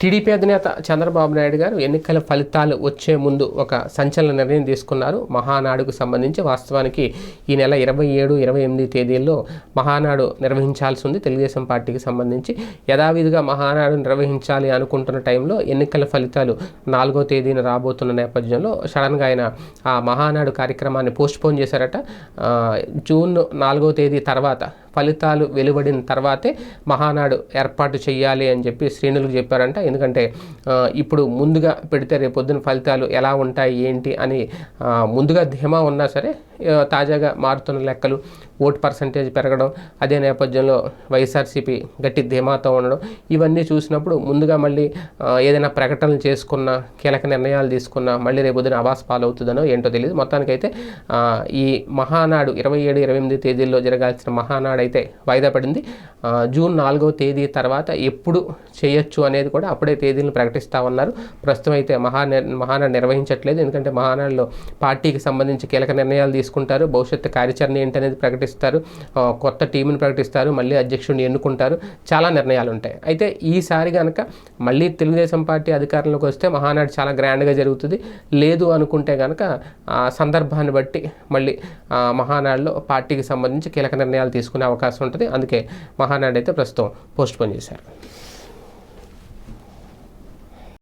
TDP అధినేత చంద్రబాబు నాయుడు గారు ఎన్నికల ఫలితాలు వచ్చే ముందు ఒక సంచలన నిర్ణయం తీసుకున్నారు. మహానాడుకు సంబంధించి వాస్తవానికి ఈ నెల ఇరవై ఏడు ఇరవై ఎనిమిది తేదీల్లో మహానాడు నిర్వహించాల్సి ఉంది. తెలుగుదేశం పార్టీకి సంబంధించి యథావిధిగా మహానాడు నిర్వహించాలి అనుకుంటున్న టైంలో ఎన్నికల ఫలితాలు నాలుగో తేదీన రాబోతున్న నేపథ్యంలో సడన్గా ఆయన ఆ మహానాడు కార్యక్రమాన్ని పోస్ట్పోన్ చేశారట. జూన్ నాలుగో తేదీ తర్వాత ఫలితాలు వెలువడిన తర్వాతే మహానాడు ఏర్పాటు చేయాలి అని చెప్పి శ్రేణులకు చెప్పారంట. ఎందుకంటే ఇప్పుడు ముందుగా పెడితే రేపొద్దున ఫలితాలు ఎలా ఉంటాయి ఏంటి అని ముందుగా ధీమా ఉన్నా సరే తాజాగా మారుతున్న లెక్కలు ఓట్ పర్సంటేజ్ పెరగడం అదే నేపథ్యంలో వైఎస్ఆర్సీపీ గట్టి ధీమాతో ఉండడం ఇవన్నీ చూసినప్పుడు ముందుగా మళ్ళీ ఏదైనా ప్రకటనలు చేసుకున్న కీలక నిర్ణయాలు తీసుకున్న మళ్ళీ రేపొద్దున అవాస్ పాలవుతుందనో ఏంటో తెలియదు మొత్తానికైతే ఈ మహానాడు ఇరవై ఏడు ఇరవై ఎనిమిది తేదీల్లో జరగాల్సిన మహానాడు అయితే వాయిదా పడింది. జూన్ నాలుగో తేదీ తర్వాత ఎప్పుడు చేయొచ్చు అనేది కూడా అప్పుడే తేదీలను ప్రకటిస్తా ఉన్నారు. ప్రస్తుతం అయితే మహా మహానాడు నిర్వహించట్లేదు. ఎందుకంటే మహానాడులో పార్టీకి సంబంధించి కీలక నిర్ణయాలు తీసుకుంటారు. భవిష్యత్తు కార్యాచరణ ఏంటి అనేది ప్రకటిస్తారు కొత్త టీంని ప్రకటిస్తారు. మళ్ళీ అధ్యక్షుడిని ఎన్నుకుంటారు. చాలా నిర్ణయాలు ఉంటాయి అయితే ఈసారి కనుక మళ్ళీ తెలుగుదేశం పార్టీ అధికారంలోకి వస్తే మహానాడు చాలా గ్రాండ్గా జరుగుతుంది. లేదు అనుకుంటే కనుక ఆ సందర్భాన్ని బట్టి మళ్ళీ మహానాడులో పార్టీకి సంబంధించి కీలక నిర్ణయాలు తీసుకునే అవకాశం ఉంటుంది. అందుకే మహానాడు అయితే ప్రస్తుతం పోస్ట్పోన్ చేశారు.